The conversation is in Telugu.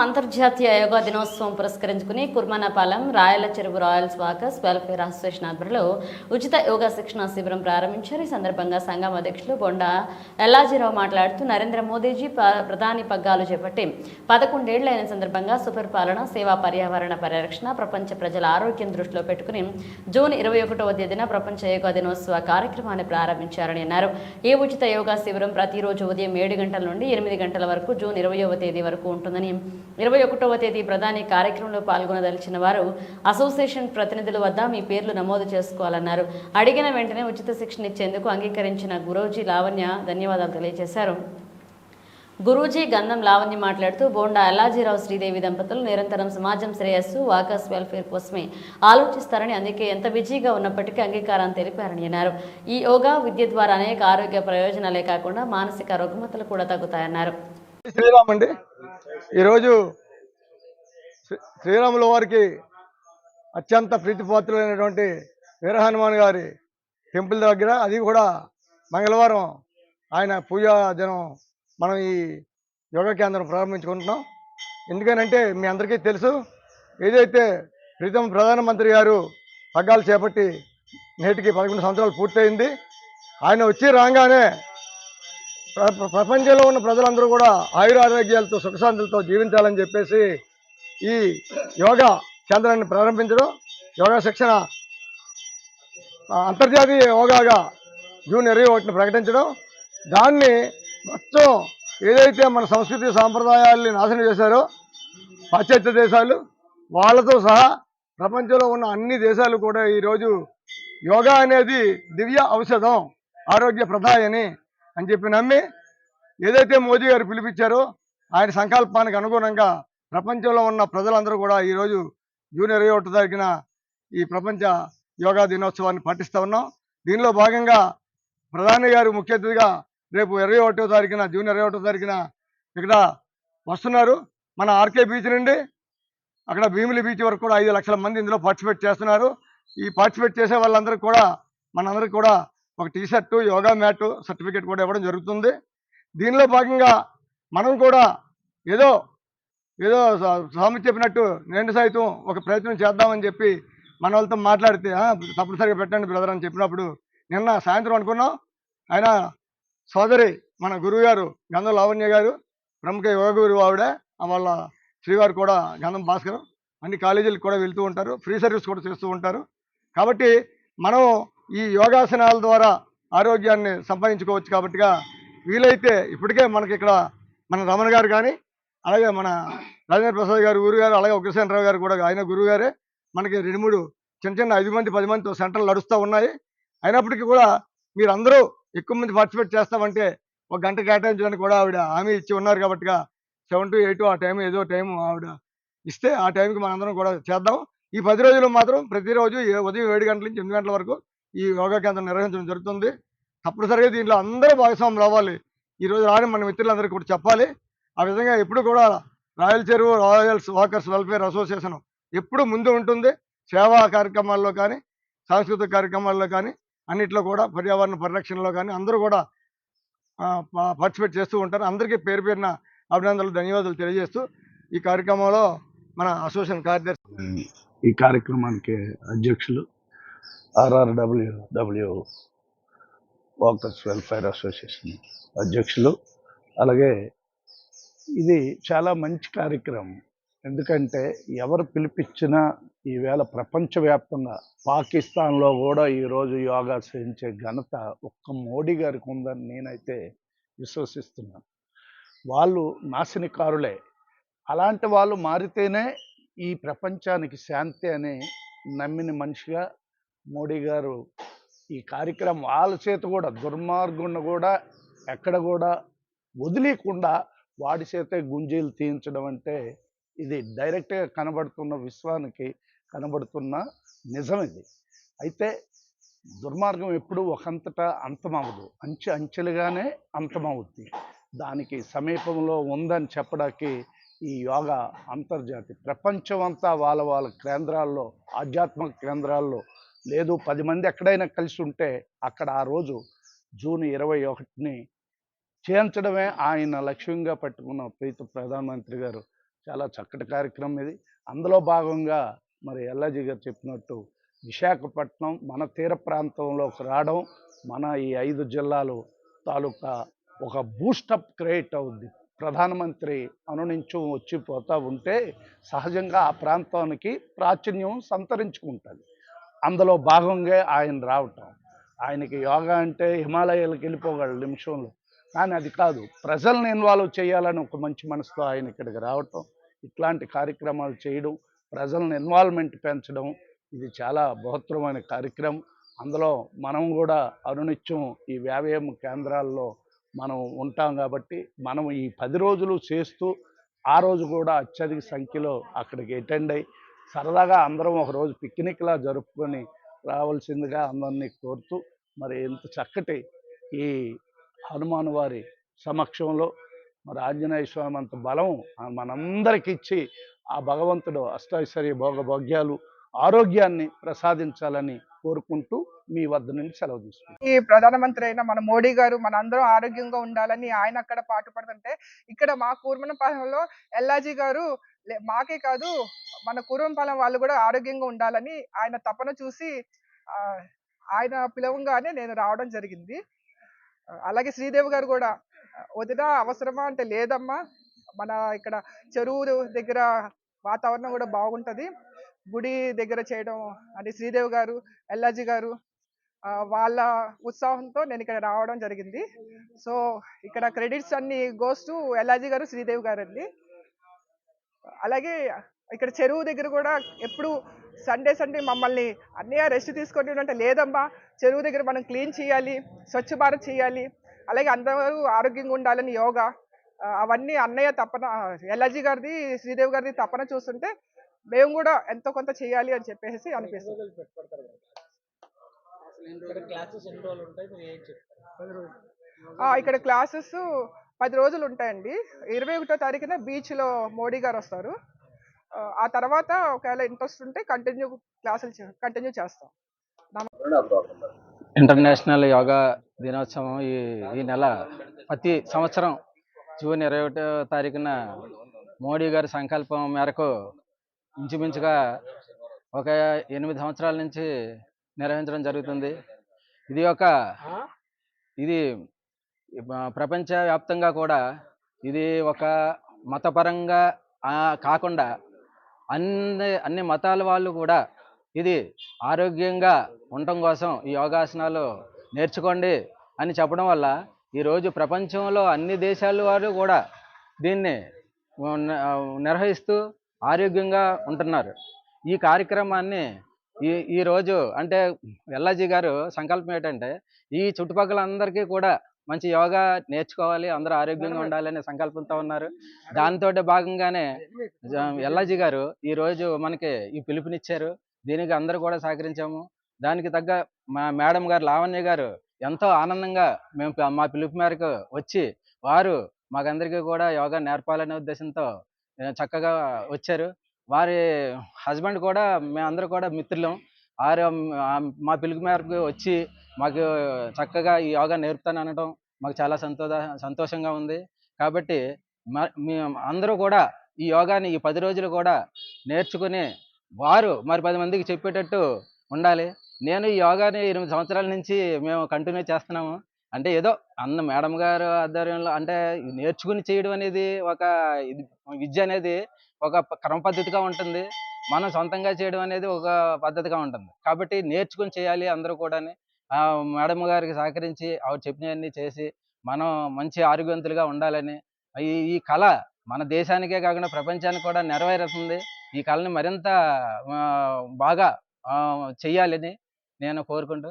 అంతర్జాతీయ యోగా దినోత్సవం పురస్కరించుకుని కుర్మానాపాలెం రాయల చెరువు రాయల్స్ వాకర్స్ వెల్ఫేర్ అసోసియేషన్ ఆధ్వర్యంలో ఉచిత యోగా శిక్షణ శిబిరం ప్రారంభించారు. ఈ సందర్భంగా సంఘం అధ్యక్షులు బొండా ఎల్లాజీరావు మాట్లాడుతూ నరేంద్ర మోదీజీ ప- ప్రధాని పగ్గాలు చేపట్టి పదకొండేళ్ళైన సందర్భంగా సుపరిపాలన సేవా పర్యావరణ పరిరక్షణ ప్రపంచ ప్రజల ఆరోగ్యం దృష్టిలో పెట్టుకుని జూన్ ఇరవై ఒకటవ తేదీన ప్రపంచ యోగా దినోత్సవ కార్యక్రమాన్ని ప్రారంభించారని అన్నారు. ఈ ఉచిత యోగా శిబిరం ప్రతిరోజు ఉదయం ఏడు గంటల నుండి ఎనిమిది గంటల వరకు జూన్ ఇరవయవ తేదీ వరకు ఉంటుందని ఇరవై ఒకటవ తేదీ ప్రధాని కార్యక్రమంలో పాల్గొనదలిచిన వారు అసోసియేషన్ ప్రతినిధుల వద్ద మీ పేర్లు నమోదు చేసుకోవాలన్నారు. అడిగిన వెంటనే ఉచిత శిక్షణ ఇచ్చేందుకు అంగీకరించిన గురూజీ లావణ్య ధన్యవాదాలు తెలియజేశారు. గురూజీ గంధం లావణ్య మాట్లాడుతూ బోండా అల్లాజీరావు శ్రీదేవి దంపతులు నిరంతరం సమాజం శ్రేయస్సు వాకర్స్ వెల్ఫేర్ కోసమే ఆలోచిస్తారని అందుకే ఎంత బిజీగా ఉన్నప్పటికీ అంగీకారం తెలిపారని అన్నారు. ఈ యోగా విద్య ద్వారా అనేక ఆరోగ్య ప్రయోజనాలే కాకుండా మానసిక రుగ్మతలు కూడా తగ్గుతాయన్నారు. శ్రీరామ్ అండి ఈరోజు శ్రీ- శ్రీరాముల వారికి అత్యంత ప్రీతిపాత్రులైనటువంటి వీర హనుమాన్ గారి టెంపుల్ దగ్గర అది కూడా మంగళవారం ఆయన పూజా దినం మనం ఈ యోగా కేంద్రం ప్రారంభించుకుంటున్నాం. ఎందుకనంటే మీ అందరికీ తెలుసు ఏదైతే ప్రీతం ప్రధానమంత్రి గారు పగ్గాలు చేపట్టి నేటికి పదకొండు సంవత్సరాలు పూర్తయింది ఆయన వచ్చి రాగానే ప్రపంచంలో ఉన్న ప్రజలందరూ కూడా ఆయురారోగ్యాలతో సుఖశాంతులతో జీవించాలని చెప్పేసి ఈ యోగా కేంద్రాన్ని ప్రారంభించడం యోగా శిక్షణ అంతర్జాతీయ యోగాగా జూన్ ఇరవై ఒకటిని ప్రకటించడం దాన్ని మొత్తం ఏదైతే మన సంస్కృతి సాంప్రదాయాల్ని నాశనం చేశారో పాశ్చాత్య దేశాలు వాళ్ళతో సహా ప్రపంచంలో ఉన్న అన్ని దేశాలు కూడా ఈరోజు యోగా అనేది దివ్య ఔషధం ఆరోగ్య ప్రదాయని అని చెప్పి నమ్మి ఏదైతే మోదీ గారు పిలిపించారో ఆయన సంకల్పానికి అనుగుణంగా ప్రపంచంలో ఉన్న ప్రజలందరూ కూడా ఈరోజు జూన్ ఇరవై ఒకటో తారీఖున ఈ ప్రపంచ యోగా దినోత్సవాన్ని పాటిస్తూ ఉన్నాం. దీనిలో భాగంగా ప్రధాని గారు ముఖ్య అతిథిగా రేపు ఇరవై ఒకటో తారీఖున జూన్ ఇరవై ఒకటో తారీఖున ఇక్కడ వస్తున్నారు. మన ఆర్కే బీచ్ నుండి అక్కడ భీమిలి బీచ్ వరకు కూడా ఐదు లక్షల మంది ఇందులో పార్టిసిపేట్ చేస్తున్నారు. ఈ పార్టిసిపేట్ చేసే వాళ్ళందరికీ కూడా మనందరికీ కూడా ఒక T shirt yoga mat certificate కూడా ఇవ్వడం జరుగుతుంది. దీనిలో భాగంగా మనం కూడా ఏదో ఏదో స్వామి చెప్పినట్టు నేను సైతం ఒక ప్రయత్నం చేద్దామని చెప్పి మన వాళ్ళతో మాట్లాడితే తప్పనిసరిగా పెట్టండి బ్రదర్ అని చెప్పినప్పుడు నిన్న సాయంత్రం అనుకున్నాం. ఆయన సోదరి మన గురువు గారు గంధం లావణ్య గారు ప్రముఖ యోగ గురువు ఆవిడ వాళ్ళ శ్రీవారు కూడా గంధం భాస్కర్ అన్ని కాలేజీలకు కూడా వెళ్తూ ఉంటారు. ఫ్రీ సర్వీస్ కూడా చేస్తూ ఉంటారు. కాబట్టి మనం ఈ యోగాసనాల ద్వారా ఆరోగ్యాన్ని సంపాదించుకోవచ్చు కాబట్టిగా వీలైతే ఇప్పటికే మనకి ఇక్కడ మన రమణ గారు కానీ అలాగే మన రాజేంద్ర ప్రసాద్ గారు గురువు గారు అలాగే ఉగ్రసేనరావు గారు కూడా ఆయన గురుగారే మనకి రెండు మూడు చిన్న చిన్న ఐదు మంది పది మందితో సెంటర్లు నడుస్తూ ఉన్నాయి. అయినప్పటికీ కూడా మీరు అందరూ ఎక్కువ మంది పార్టిసిపేట్ చేస్తామంటే ఒక గంట కేటాయించడానికి కూడా ఆవిడ హామీ ఇచ్చి ఉన్నారు కాబట్టిగా సెవెన్ టు ఎయిట్ ఆ టైం ఏదో టైం ఆవిడ ఇస్తే ఆ టైంకి మనందరం కూడా చేద్దాం. ఈ పది రోజులు మాత్రం ప్రతిరోజు ఉదయం ఏడు గంటల నుంచి ఎనిమిది గంటల వరకు ఈ యోగా కేంద్రం నిర్వహించడం జరుగుతుంది. తప్పనిసరిగా దీంట్లో అందరూ భాగస్వామ్యం రావాలి ఈరోజు రాని మన మిత్రులందరికీ కూడా చెప్పాలి. ఆ విధంగా ఎప్పుడు కూడా రాయల్ చెరువు రాయల్స్ వాకర్స్ వెల్ఫేర్ అసోసియేషన్ ఎప్పుడు ముందు ఉంటుంది. సేవా కార్యక్రమాల్లో కానీ సాంస్కృతిక కార్యక్రమాల్లో కానీ అన్నిట్లో కూడా పర్యావరణ పరిరక్షణలో కానీ అందరూ కూడా పార్టిసిపేట్ చేస్తూ ఉంటారు. అందరికీ పేరు పేరున అభినందనలు ధన్యవాదాలు తెలియజేస్తూ ఈ కార్యక్రమంలో మన అసోసియేషన్ కార్యదర్శి ఈ కార్యక్రమానికి అధ్యక్షులు RRW W walkers welfare association అధ్యక్షులు. అలాగే ఇది చాలా మంచి కార్యక్రమం. ఎందుకంటే ఎవరు పిలిపించినా ఈవేళ ప్రపంచవ్యాప్తంగా పాకిస్తాన్లో కూడా ఈరోజు యోగా చేయించే ఘనత ఒక్క మోడీ గారికి ఉందని నేనైతే విశ్వసిస్తున్నాను. వాళ్ళు నాశనికారులే. అలాంటి వాళ్ళు మారితేనే ఈ ప్రపంచానికి శాంతి అని నమ్మిన మనిషిగా మోడీ గారు ఈ కార్యక్రమం వాళ్ళ చేత కూడా దుర్మార్గుని కూడా ఎక్కడ కూడా వదిలేకుండా వాడి చేతే గుంజీలు తీయించడం అంటే ఇది డైరెక్ట్గా కనబడుతున్న విశ్వానికి కనబడుతున్న నిజం ఇది అయితే దుర్మార్గం ఎప్పుడు ఒకంతటా అంతమవ్వదు. అంచె అంచెలుగానే అంతమవుద్ది దానికి సమీపంలో ఉందని చెప్పడానికి ఈ యోగా అంతర్జాతీయ ప్రపంచం అంతా వాళ్ళ వాళ్ళ కేంద్రాల్లో ఆధ్యాత్మిక కేంద్రాల్లో లేదు పది మంది ఎక్కడైనా కలిసి ఉంటే అక్కడ ఆ రోజు జూన్ ఇరవై ఒకటిని చేయించడమే ఆయన లక్ష్యంగా పెట్టుకున్న ప్రీత ప్రధానమంత్రి గారు. చాలా చక్కటి కార్యక్రమం ఇది. అందులో భాగంగా మరి ఎల్లాజీ గారు చెప్పినట్టు విశాఖపట్నం మన తీర ప్రాంతంలోకి రావడం మన ఈ ఐదు జిల్లాలు తాలూకా ఒక బూస్టప్ క్రియేట్ అవుద్ది. ప్రధానమంత్రి అనునించం వచ్చిపోతూ ఉంటే సహజంగా ఆ ప్రాంతానికి ప్రాచుర్యం సంతరించుకుంటుంది. అందులో భాగంగా ఆయన రావటం. ఆయనకి యోగా అంటే హిమాలయాలకు వెళ్ళిపోగలడు నిమిషంలో. కానీ అది కాదు. ప్రజల్ని ఇన్వాల్వ్ చేయాలని ఒక మంచి మనసుతో ఆయన ఇక్కడికి రావటం. ఇట్లాంటి కార్యక్రమాలు చేయడం ప్రజలను ఇన్వాల్వ్మెంట్ పెంచడం ఇది చాలా బృహత్తరమైన కార్యక్రమం. అందులో మనం కూడా అనునిత్యం ఈ వ్యాయామ కేంద్రాల్లో మనం ఉంటాం కాబట్టి మనం ఈ పది రోజులు చేస్తూ ఆ రోజు కూడా అత్యధిక సంఖ్యలో అక్కడికి అటెండ్ అయ్యి సరదాగా అందరం ఒకరోజు పిక్నిక్లా జరుపుకొని రావాల్సిందిగా అందరినీ కోరుతూ మరి ఇంత చక్కటి ఈ హనుమాన్ వారి సమక్షంలో మరి ఆంజనేయ స్వామి అంత బలం మనందరికి ఇచ్చి ఆ భగవంతుడు అష్టైశ్వర్య భోగభోగ్యాలు ఆరోగ్యాన్ని ప్రసాదించాలని కోరుకుంటూ మీ వద్ద నుండి సెలవు తీసుకుంటాం ఈ ప్రధానమంత్రి అయిన మన మోడీ గారు మన అందరం ఆరోగ్యంగా ఉండాలని ఆయన అక్కడ పాటుపడుతుంటే ఇక్కడ మా కూర్మనపాలెంలో ఎల్లాజీ గారు మాకే కాదు మన కూర్మపాలెం వాళ్ళు కూడా ఆరోగ్యంగా ఉండాలని ఆయన తపన చూసి ఆయన పిలవంగానే నేను రావడం జరిగింది. అలాగే శ్రీదేవి గారు కూడా వదినా వదిన అవసరమా? అంటే లేదమ్మా మన ఇక్కడ చెరువు దగ్గర వాతావరణం కూడా బాగుంటుంది. గుడి దగ్గర చేయడం అని శ్రీదేవి గారు ఎల్లాజీ గారు వాళ్ళ ఉత్సాహంతో నేను ఇక్కడ రావడం జరిగింది. సో ఇక్కడ క్రెడిట్స్ అన్ని గోస్ టు ఎల్లాజీ గారు శ్రీదేవి గారు అండి అలాగే ఇక్కడ చెరువు దగ్గర కూడా ఎప్పుడు సండే సండే మమ్మల్ని అన్నయ్య రెస్ట్ తీసుకొని అంటే లేదమ్మా చెరువు దగ్గర మనం క్లీన్ చేయాలి స్వచ్ఛ భారత్ చేయాలి అలాగే అందరూ ఆరోగ్యంగా ఉండాలని యోగా. అవన్నీ అన్నయ్య తపన ఎల్లాజీ గారిది శ్రీదేవి గారిది తపన చూస్తుంటే మేము కూడా ఎంతో కొంత చేయాలి అని చెప్పేసి అనిపిస్తుంది. ఇక్కడ క్లాసెస్ పది రోజులు ఉంటాయండి ఇరవై ఒకటో తారీఖున బీచ్లో మోడీ గారు వస్తారు ఆ, తర్వాత ఒకవేళ ఇంట్రెస్ట్ ఉంటే కంటిన్యూ క్లాసులు కంటిన్యూ చేస్తాం. ఇంటర్నేషనల్ యోగా దినోత్సవం ఈ ఈ నెల ప్రతి సంవత్సరం జూన్ ఇరవై ఒకటో తారీఖున మోడీ గారి సంకల్పం మేరకు ఇంచుమించుగా ఒక ఎనిమిది సంవత్సరాల నుంచి నిర్వహించడం జరుగుతుంది. ఇది ఒక ఇది ప్రపంచవ్యాప్తంగా కూడా ఇది ఒక మతపరంగా కాకుండా అన్ని అన్ని మతాల వాళ్ళు కూడా ఇది ఆరోగ్యంగా ఉండటం కోసం ఈ యోగాసనాలు నేర్చుకోండి అని చెప్పడం వల్ల ఈరోజు ప్రపంచంలో అన్ని దేశాల వారు కూడా దీన్ని నిర్వహిస్తూ ఆరోగ్యంగా ఉంటున్నారు. ఈ కార్యక్రమాన్ని ఈ ఈరోజు అంటే ఎల్లాజీ గారు సంకల్పం ఏంటంటే ఈ చుట్టుపక్కల అందరికీ కూడా మంచి యోగా నేర్చుకోవాలి అందరూ ఆరోగ్యంగా ఉండాలనే సంకల్పంతో ఉన్నారు. దాంతో భాగంగానే ఎల్లాజీ గారు ఈ రోజు మనకి ఈ పిలుపునిచ్చారు. దీనికి అందరూ కూడా సహకరించాము. దానికి తగ్గ మా మేడం గారు లావణ్య గారు ఎంతో ఆనందంగా మేము మా పిలుపు మేరకు వచ్చి వారు మాకందరికీ కూడా యోగా నేర్పాలనే ఉద్దేశంతో చక్కగా వచ్చారు. వారి హస్బెండ్ కూడా మేమందరూ కూడా మిత్రులం. వారు మా పిలుపు మేరకు వచ్చి మాకు చక్కగా ఈ యోగా నేర్పుతాను అనడం మాకు చాలా సంతోష సంతోషంగా ఉంది. కాబట్టి మ- మేము అందరూ కూడా ఈ యోగాని ఈ పది రోజులు కూడా నేర్చుకుని వారు మరి పది మందికి చెప్పేటట్టు ఉండాలి. నేను ఈ యోగాని ఎనిమిది సంవత్సరాల నుంచి మేము కంటిన్యూ చేస్తున్నాము. అంటే ఏదో అన్న మేడం గారు ఆధ్వర్యంలో అంటే నేర్చుకుని చేయడం అనేది ఒక ఇది విద్య అనేది ఒక క్రమ పద్ధతిగా ఉంటుంది. మనం సొంతంగా చేయడం అనేది ఒక పద్ధతిగా ఉంటుంది. కాబట్టి నేర్చుకుని చేయాలి అందరూ కూడా మేడం గారికి సహకరించి ఆవిడ చెప్పినవన్నీ చేసి మనం మంచి ఆరోగ్యవంతులుగా ఉండాలని ఈ ఈ కళ మన దేశానికే కాకుండా ప్రపంచానికి కూడా నెరవేరుతుంది. ఈ కళని మరింత బాగా చేయాలని చెయ్యాలని నేను కోరుకుంటూ